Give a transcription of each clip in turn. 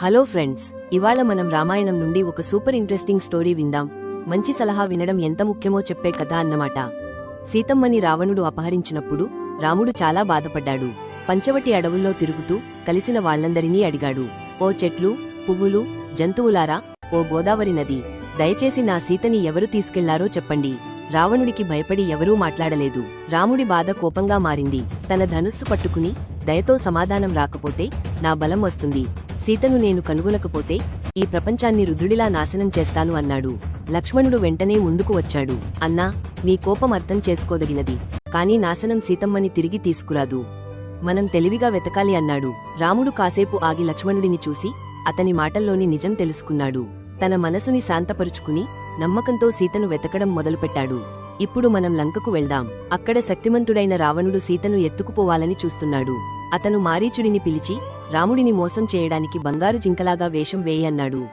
Hello friends ఇవాళ మనం రామాయణం నుండి ఒక సూపర్ ఇంట్రెస్టింగ్ స్టోరీ విందాం. మంచి సలహా వినడం ఎంత ముఖ్యమో చెప్పే కథ అన్నమాట. సీతమ్మని రావణుడు అపహరించినప్పుడు రాముడు చాలా బాధపడ్డాడు. పంచవటి అడవుల్లో తిరుగుతూ కలిసిన వాళ్ళందరినీ అడిగాడు. ఓ చెట్లు పువ్వులు జంతువులారా ఓ గోదావరి నది దయచేసి నా సీతని ఎవరు తీసుకెళ్ళారో చెప్పండి రావణుడికి భయపడి ఎవరూ మాట్లాడలేదు. రాముడి బాధ కోపంగా మారింది. తన ధనుస్సు పట్టుకుని దయతో సమాధానం రాకపోతే నా బలం వస్తుంది. సీతను నేను కనుగొనకపోతే ఈ ప్రపంచాన్ని రుద్రుడిలా నాశనం చేస్తాను అన్నాడు. లక్ష్మణుడు వెంటనే ముందుకు వచ్చాడు. అన్నా మీ కోపం అర్థం చేసుకోదగినది. కాని నాశనం సీతమ్మని తిరిగి తీసుకురాదు. మనం తెలివిగా వెతకాలి అన్నాడు. రాముడు కాసేపు ఆగి లక్ష్మణుడిని చూసి అతని మాటల్లోని నిజం తెలుసుకున్నాడు. తన మనసుని శాంతపరుచుకుని నమ్మకంతో సీతను వెతకడం మొదలుపెట్టాడు. ఇప్పుడు మనం లంకకు వెళ్దాం. అక్కడ శక్తిమంతుడైన రావణుడు సీతను ఎత్తుకుపోవాలని చూస్తున్నాడు. అతను మారీచుడిని పిలిచి రాముడిని మోసం చేయడానికి బంగారు జింకలాగా వేషం వేయన్నాడు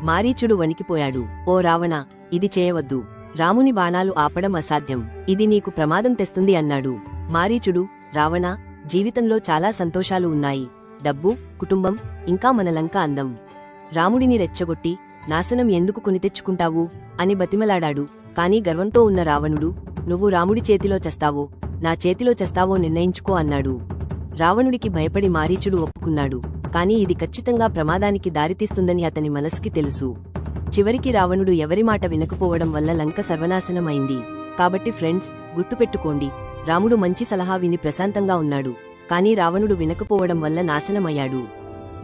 మారీచుడు వణికిపోయాడు. ఓ రావణ ఇది చేయవద్దు. రాముని బాణాలు ఆపడం అసాధ్యం. ఇది నీకు ప్రమాదం తెస్తుంది అన్నాడు. మారీచుడు రావణ జీవితంలో చాలా సంతోషాలు ఉన్నాయి. డబ్బు కుటుంబం ఇంకా మన లంక అందం. రాముడిని రెచ్చగొట్టి నాశనం ఎందుకు కొని తెచ్చుకుంటావు? అని బతిమలాడాడు. కాని గర్వంతో ఉన్న రావణుడు నువ్వు రాముడి చేతిలో చస్తావో నా చేతిలో చస్తావో నిర్ణయించుకో అన్నాడు. రావణుడికి భయపడి మారీచుడు ఒప్పుకున్నాడు. కాని ఇది ఖచ్చితంగా ప్రమాదానికి దారితీస్తుందని అతని మనసుకి తెలుసు. చివరికి రావణుడు ఎవరి మాట వినకపోవడం వల్ల లంక సర్వనాశనం అయింది కాబట్టి ఫ్రెండ్స్ గుర్తుపెట్టుకోండి రాముడు మంచి సలహా విని ప్రశాంతంగా ఉన్నాడు. కాని రావణుడు వినకపోవడం వల్ల నాశనమయ్యాడు.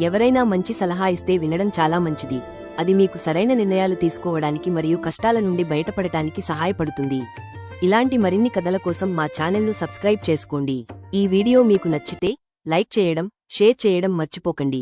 ఎవరైనా మంచి సలహా ఇస్తే వినడం చాలా మంచిది. అది మీకు సరైన నిర్ణయాలు తీసుకోవడానికి మరియు కష్టాల నుండి బయటపడటానికి సహాయపడుతుంది. ఇలాంటి మరిన్ని కథల కోసం మా ఛానల్ను సబ్స్క్రైబ్ చేసుకోండి. ఈ వీడియో మీకు నచ్చితే లైక్ చేయడం షేర్ చేయడం మర్చిపోకండి.